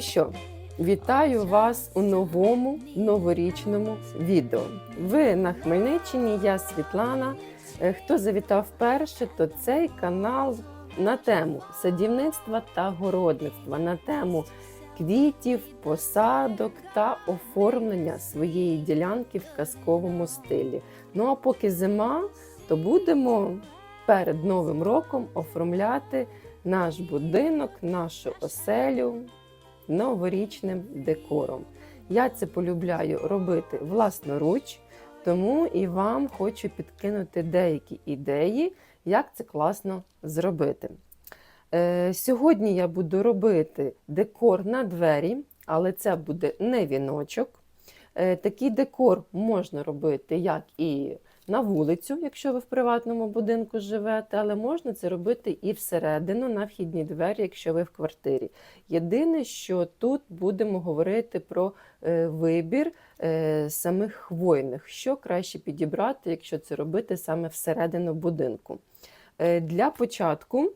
Що, вітаю вас у новому новорічному відео. Ви на Хмельниччині, я Світлана. Е, Хто завітав вперше, то цей канал на тему садівництва та городництва, на тему квітів, посадок та оформлення своєї ділянки в казковому стилі. Ну а поки зима, то будемо перед Новим роком оформляти наш будинок, нашу оселю новорічним декором. Я це полюбляю робити власноруч, тому і вам хочу підкинути деякі ідеї, як це класно зробити. Е, сьогодні я буду робити декор на двері, але це буде не віночок. Е, такий декор можна робити як і на вулицю, якщо ви в приватному будинку живете, але можна це робити і всередину на вхідні двері, якщо ви в квартирі. Єдине, що тут будемо говорити про е, вибір е, самих хвойних, що краще підібрати, якщо це робити саме всередину будинку. Е, Для початку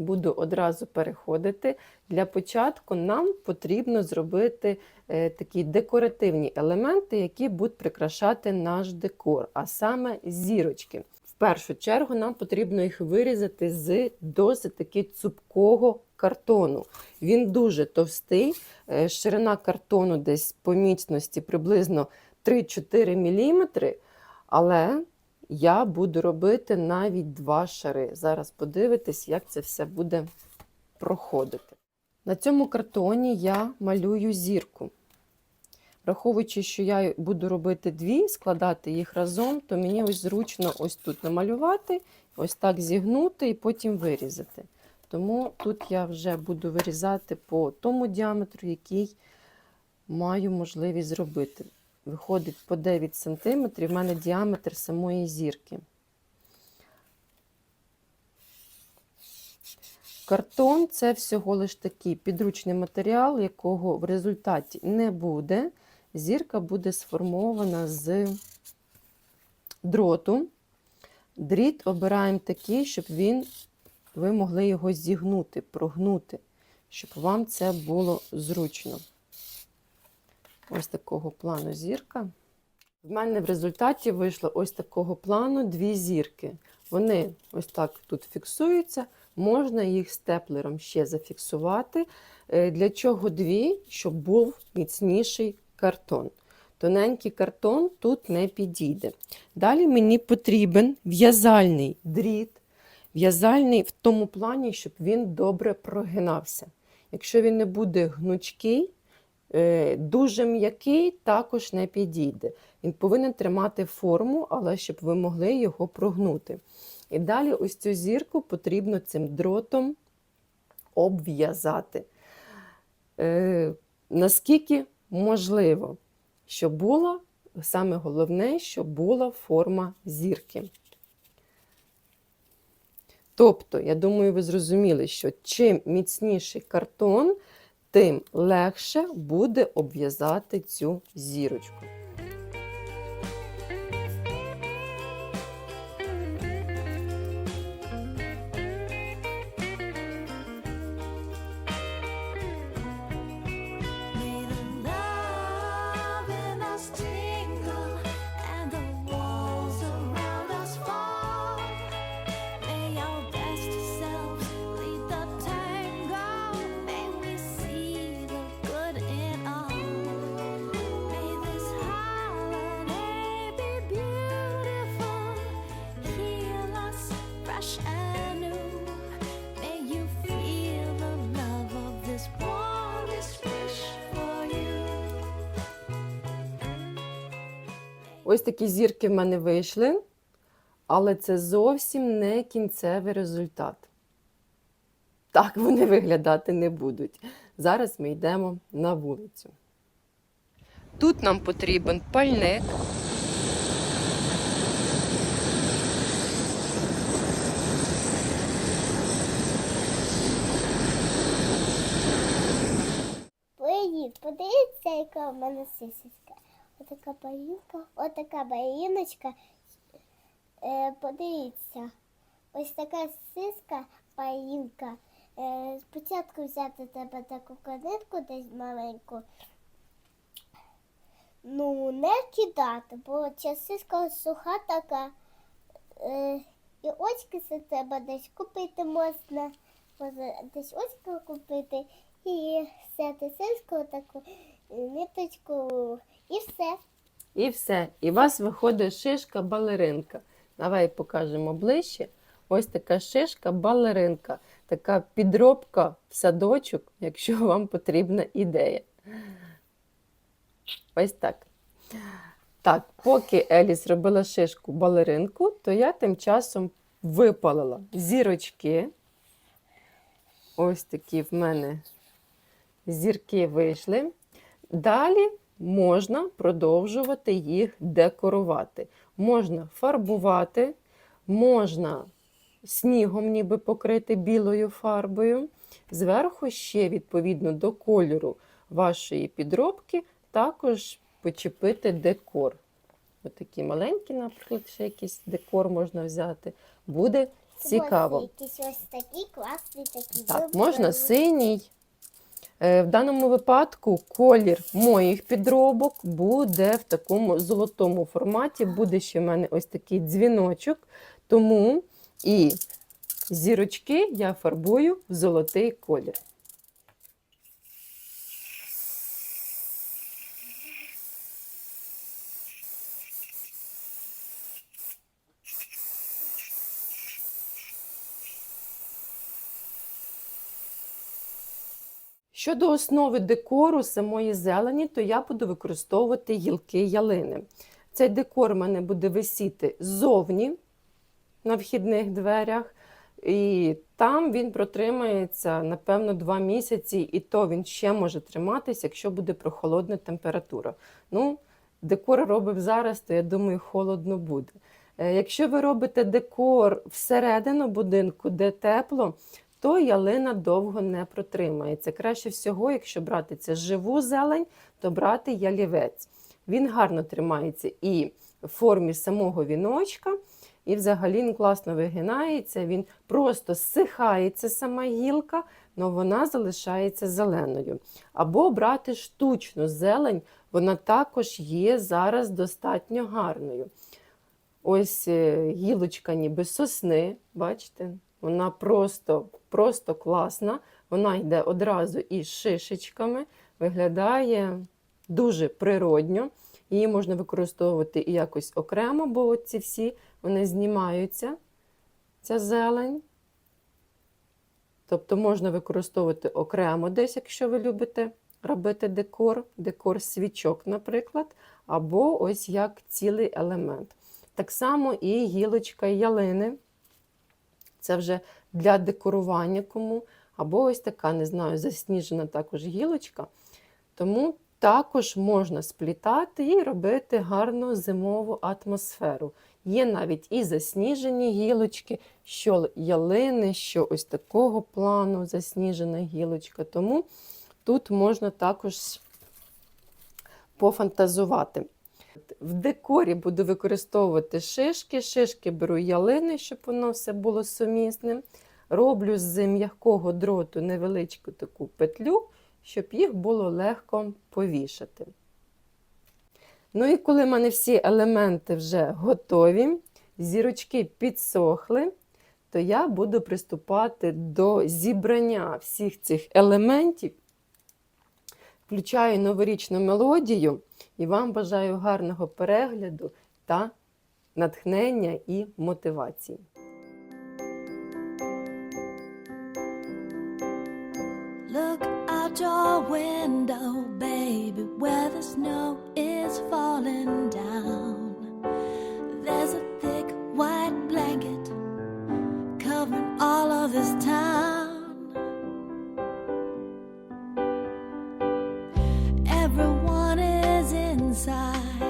буду одразу переходити. Для початку нам потрібно зробити е, такі декоративні елементи, які будуть прикрашати наш декор, а саме зірочки. В першу чергу нам потрібно їх вирізати з досить таки цупкого картону. Він дуже товстий, е, ширина картону десь по міцності приблизно 3-4 мм, але я буду робити навіть два шари. Зараз подивитись, як це все буде проходити. На цьому картоні я малюю зірку. Враховуючи, що я буду робити дві, складати їх разом, то мені ось зручно ось тут намалювати, ось так зігнути і потім вирізати. Тому тут я вже буду вирізати по тому діаметру, який маю можливість зробити. Виходить по 9 см, в мене діаметр самої зірки. Картон це всього лиш такий підручний матеріал, якого в результаті не буде. Зірка буде сформована з дроту. Дріт обираємо такий, щоб він, ви могли його зігнути, прогнути, щоб вам це було зручно. Ось такого плану зірка. В мене в результаті вийшло ось такого плану дві зірки. Вони ось так тут фіксуються, можна їх степлером ще зафіксувати. Е, Для чого дві? Щоб був міцніший картон. Тоненький картон тут не підійде. Далі мені потрібен в'язальний дріт, в'язальний в тому плані, щоб він добре прогинався. Якщо він не буде гнучкий, Дуже м'який також не підійде. Він повинен тримати форму, але щоб ви могли його прогнути. І далі ось цю зірку потрібно цим дротом обв'язати. Е, Наскільки можливо, щоб була, саме головне, щоб була форма зірки. Тобто, я думаю, ви зрозуміли, що чим міцніший картон, тим легше буде обв'язати цю зірочку. Ось такі зірки в мене вийшли, але це зовсім не кінцевий результат. Так вони виглядати не будуть. Зараз ми йдемо на вулицю. Тут нам потрібен пальник. Подивіться, яка в мене сисечка. Отака барінка, отака баріночка. Е, подивіться, ось така сиска, барінка. е, спочатку взяти тебе таку канитку десь маленьку. Ну, не кидати, бо часиська суха така. Е, і очки за тебе десь купити можна. Може десь очки купити і взяти сиську таку ниточку і все. І все. І у вас виходить шишка балеринка. Давай покажемо ближче. Ось така шишка балеринка, така підробка в садочок, якщо вам потрібна ідея. Ось так. Так, поки Елі зробила шишку балеринку, то я тим часом випалила зірочки. Ось такі в мене зірки вийшли. Далі можна продовжувати їх декорувати. Можна фарбувати, можна снігом ніби покрити білою фарбою. Зверху ще, відповідно до кольору вашої підробки, також почепити декор. Отакі маленькі, наприклад, ще якийсь декор можна взяти. Буде цікаво. Ось якийсь ось такий класний такий. Так, можна синій. Е, В даному випадку колір моїх підробок буде в такому золотому форматі. Буде ще в мене ось такий дзвіночок. Тому і зірочки я фарбую в золотий колір. Щодо основи декору самої зелені, то я буду використовувати гілки ялини. Цей декор в мене буде висіти ззовні на вхідних дверях, і там він протримається, напевно, два місяці, і то він ще може триматися, якщо буде прохолодна температура. Ну, декор робив зараз, то я думаю, холодно буде. Е, Якщо ви робите декор всередину будинку, де тепло, то ялина довго не протримається. Краще всього, якщо брати це живу зелень, то брати ялівець. Він гарно тримається і в формі самого віночка, і взагалі він класно вигинається, він просто зсихається сама гілка, але вона залишається зеленою. Або брати штучну зелень, вона також є зараз достатньо гарною. Ось е, гілочка ніби сосни, бачите? Вона просто, просто класна. Вона йде одразу із шишечками, виглядає дуже природньо. Її можна використовувати і якось окремо, бо ці всі вони знімаються, ця зелень. Тобто можна використовувати окремо десь, якщо ви любите робити декор, декор свічок, наприклад, або ось як цілий елемент. Так само і гілочка ялини. Це вже для декорування кому. Або ось така, не знаю, засніжена також гілочка. Тому також можна сплітати і робити гарну зимову атмосферу. Є навіть і засніжені гілочки, що ялини, що ось такого плану засніжена гілочка. Тому тут можна також пофантазувати. В декорі буду використовувати шишки. Шишки беру ялини, щоб воно все було сумісним. Роблю з м'якого дроту невеличку таку петлю, щоб їх було легко повішати. Ну і коли в мене всі елементи вже готові, зірочки підсохли, то я буду приступати до зібрання всіх цих елементів. Включаю новорічну мелодію і вам бажаю гарного перегляду та натхнення і мотивації. Look out your window, baby, where the snow is falling down. There's a thick white blanket covering all of this town. Everyone is inside,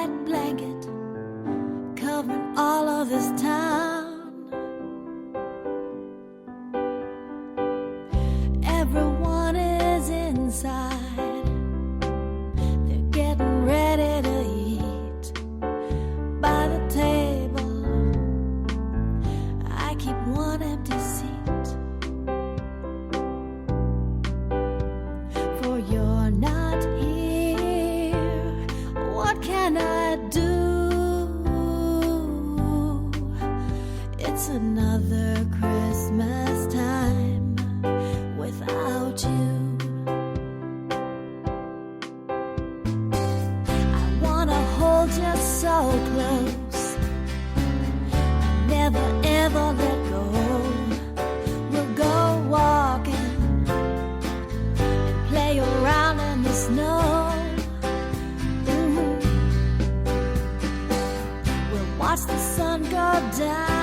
white blanket covering all of this time. watch the sun go down.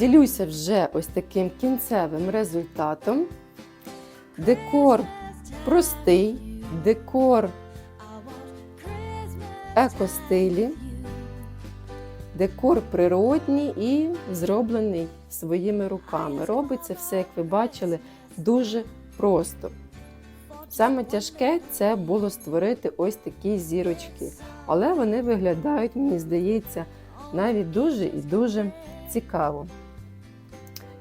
Ділюся вже ось таким кінцевим результатом. Декор простий, декор екостилі, декор природній і зроблений своїми руками. Робиться все, як ви бачили, дуже просто. Саме тяжке це було створити ось такі зірочки, але вони виглядають, мені здається, навіть дуже і дуже цікаво.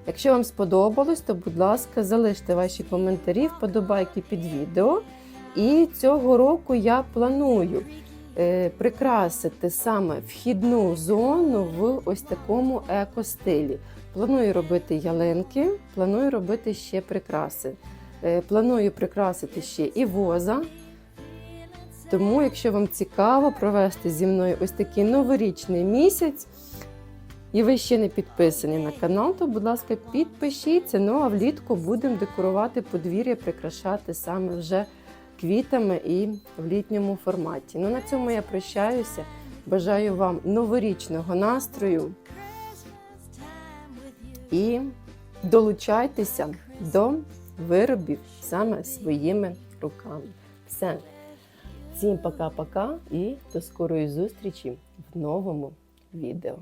Якщо вам сподобалось, то, будь ласка, залиште ваші коментарі, вподобайки під відео. І цього року я планую е, прикрасити саме вхідну зону в ось такому екостилі. Планую робити ялинки, планую робити ще прикраси. Е, планую прикрасити ще і воза. Тому, якщо вам цікаво провести зі мною ось такий новорічний місяць, і ви ще не підписані на канал, то, будь ласка, підпишіться. Ну а влітку будемо декорувати подвір'я, прикрашати саме вже квітами і в літньому форматі. Ну на цьому я прощаюся. Бажаю вам новорічного настрою і долучайтеся до виробів саме своїми руками. Все. Всім пока-пока і до скорої зустрічі в новому відео.